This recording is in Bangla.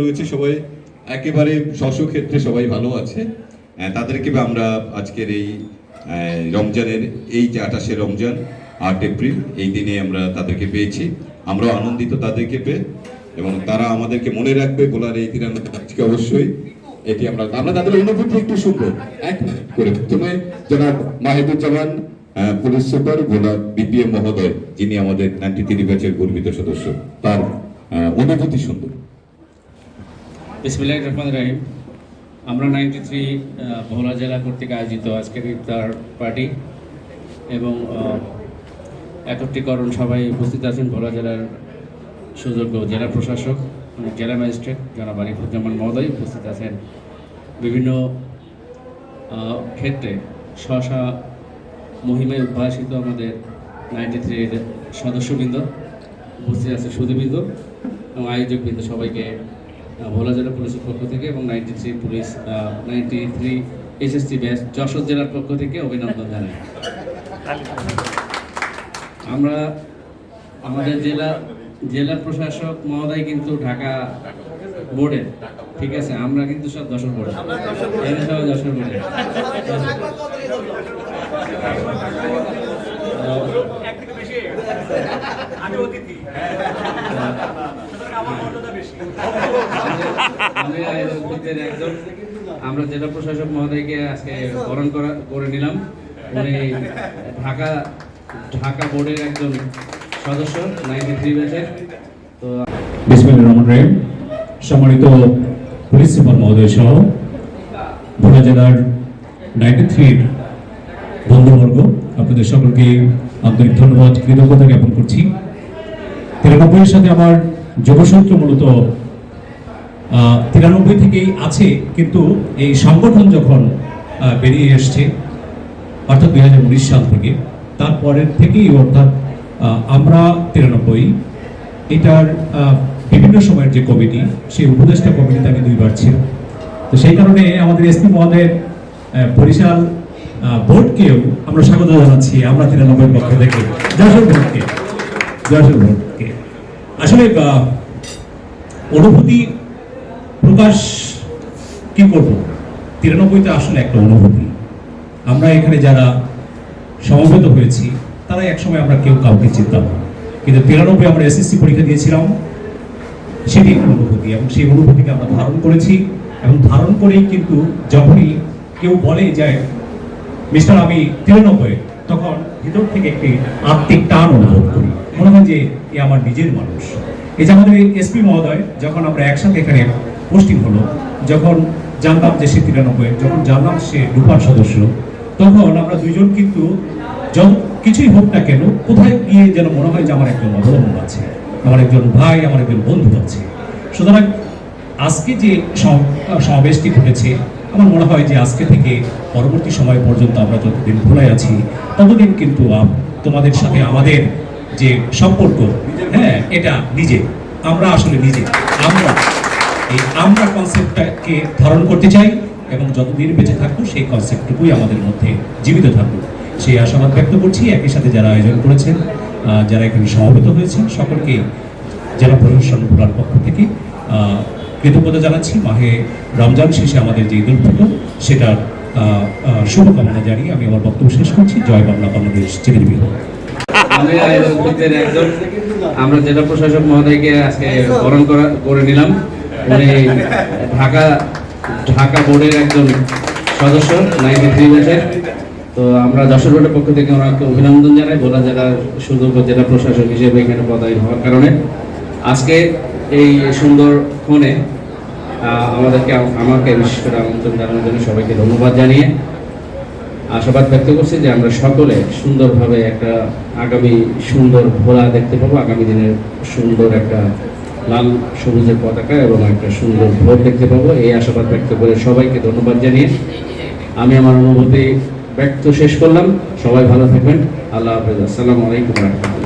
রয়েছে সবাই একেবারে স্ব ক্ষেত্রে সবাই ভালো আছে। তাদেরকে আমরা আজকের এই রমজানের, এই যে আঠাশে রমজান, আট এপ্রিল, এই দিনে আমরা তাদেরকে পেয়েছি। আমরাও আনন্দিত তাদেরকে পেয়ে, এবং তারা আমাদেরকে মনে রাখবে, বলার এই দিন আজকে অবশ্যই এটি আমরা আমরা তাদের অনুভূতি একটু শুনব। এক করে প্রথমে জনাব Mahiduzzaman police super Bhola BPM মহোদয়, যিনি আমাদের নাইনটি থ্রি ব্যাচের গর্বিত সদস্য। তার অনুভূতি শুনব। বিসমিল্লাহ রহমান রাহিম। আমরা নাইনটি থ্রি ভোলা জেলা কর্তৃক আয়োজিত আজকের ইফতার পার্টি এবং একত্রীকরণ সবাই উপস্থিত আছেন ভোলা জেলার সুযোগ্য জেলা প্রশাসক মানে জেলা ম্যাজিস্ট্রেট জনাব আরিফুজ্জামান মহোদয় উপস্থিত আছেন বিভিন্ন ক্ষেত্রে। স্বশা মহিমায় উদ্ভাসিত আমাদের নাইনটি থ্রির সদস্যবৃন্দ, উপস্থিত আছে সুদীবৃন্দ এবং আয়োজকবৃন্দ সবাইকে ভোলা জেলা পুলিশের পক্ষ থেকে এবং ninety three police ninety three SSC batch Jashore জেলার পক্ষ থেকে অভিনন্দন জানাই। আমরা আমাদের জেলা জেলা প্রশাসক মহোদয় কিন্তু ঢাকা বোর্ডের ঠিক আছে? আমরা কিন্তু সব যশোর বোর্ডের এরা সবাই যশোর বোর্ডের আমি একজন। আমরা জেলা প্রশাসক মহোদয়কে আজকে বরণ করা করে নিলাম। উনি ঢাকা ঢাকা বোর্ডের একজন সদস্য, নাইনটি থ্রি ব্যাচের। তো বিসমিল্লাহির রহমানির রহিম। সম্মানিত পুলিশ সুপার মহোদয় সহ ভোলা জেলার নাইনটি থ্রির বন্ধুবর্গ, আপনাদের সকলকে আন্তরিক ধন্যবাদ, কৃতজ্ঞতা জ্ঞাপন করছি। তিরানব্বইয়ের সাথে আমার যোগসূত্র মূলত তিরানব্বই থেকেই আছে, কিন্তু এই সংগঠন যখন বেরিয়ে এসছে, অর্থাৎ দুই হাজার উনিশ সাল থেকে, তারপরের থেকেই অর্থাৎ আমরা তিরানব্বই, এটার বিভিন্ন সময়ের যে কমিটি, সেই উপদেষ্টা কমিটিতে আমি দুইবার ছিল। তো সেই কারণে আমাদের এসপি মহোদয়ের বরিশাল বোর্ডকেও আমরা স্বাগত জানাচ্ছি, আমরা তিরানব্বই পক্ষ থেকে। যশোর বোর্ডকে। যশোর বোর্ডকে। আসলে অনুভূতি প্রকাশ কি করব? তিরানব্বইতে আসলে একটা অনুভূতি। আমরা এখানে যারা সমবেত হয়েছি তারা একসময় আমরা কেউ কাউকে চিনতাম কিন্তু তিরানব্বই আমরা এসএসসি পরীক্ষা দিয়েছিলাম, সেটি একটি অনুভূতি এবং সেই অনুভূতিকে আমরা ধারণ করেছি এবং ধারণ করেই কিন্তু যখনই কেউ বলে যে, মিস্টার, আমি তিরানব্বই তখন ভিতর থেকে একটি আত্মিক টান অনুভব করি। মনে হয় যে এ আমার নিজের মানুষ। এই যে আমাদের এসপি মহোদয়, যখন আমরা একসাথে এখানে পোস্টিং হলো, যখন জানলাম যে সে তিরানব্বই, যখন জানলাম সে রূপার সদস্য, তখন আমরা দুইজন কিন্তু যত কিছুই হোক না কেন, কোথায় গিয়ে যেন মনে হয় যে আমার একজন অবলম্বন আছে, আমার একজন ভাই, আমার একজন বন্ধু আছে। সুতরাং আজকে যে সম- সমাবেশটি ঘটেছে, আমার মনে হয় যে আজকে থেকে পরবর্তী সময় পর্যন্ত আমরা যতদিন ভুলে আছি, ততদিন কিন্তু তোমাদের সাথে আমাদের যে সম্পর্ক হ্যাঁ এটা নিজে, আমরা আসলে নিজে। আমরা এই আমরা কনসেপ্টটাকে ধারণ করতে চাই এবং যতদিন বেঁচে থাকব সেই কনসেপ্টটুকুই আমাদের মধ্যে জীবিত থাকব। সেই আশাবাদ ব্যক্ত করছি, একই সাথে যারা আয়োজন করেছেন যারা এখানে সমবেত হয়েছেন, সকলকে জেলা প্রশাসন ভোলার পক্ষ থেকে কৃতজ্ঞতা জানাচ্ছি। মাহে রমজান শেষে আমাদের যে ঈদ উল ফিতর, সেটার শুভকামনা জানিয়ে আমি আমার বক্তব্য শেষ করছি। জয় বাংলা বাংলাদেশ চিরজীবী আমি আয়োজকদের একজন। আমরা জেলা প্রশাসক মহোদয়কে আজকে বরণ করা করে নিলাম। উনি ঢাকা ঢাকা বোর্ডের একজন সদস্য, নাইনটি থ্রি তো আমরা যশোর বোর্ডের পক্ষ থেকে ওনাকে অভিনন্দন জানাই। ভোলা জেলার সুযোগ্য জেলা প্রশাসক হিসেবে এখানে পদায়ন হওয়ার কারণে। আজকে এই সুন্দর ফোনে আমাদেরকে আমাকে বিশেষ করে আমন্ত্রণ জানানোর জন্য সবাইকে ধন্যবাদ জানিয়ে আশাবাদ ব্যক্ত করছি যে আমরা সকলে সুন্দরভাবে একটা আগামী সুন্দর ভোলা দেখতে পাবো, আগামী দিনের সুন্দর একটা লাল সবুজের পতাকা এবং একটা সুন্দর ভোট দেখতে পাবো। এই আশাবাদ ব্যক্ত করে সবাইকে ধন্যবাদ জানিয়ে আমি আমার অনুভূতি ব্যক্ত শেষ করলাম। সবাই ভালো থাকবেন। আল্লাহ হাফেজ। আসসালামু আলাইকুম রহমতুল্লাহ।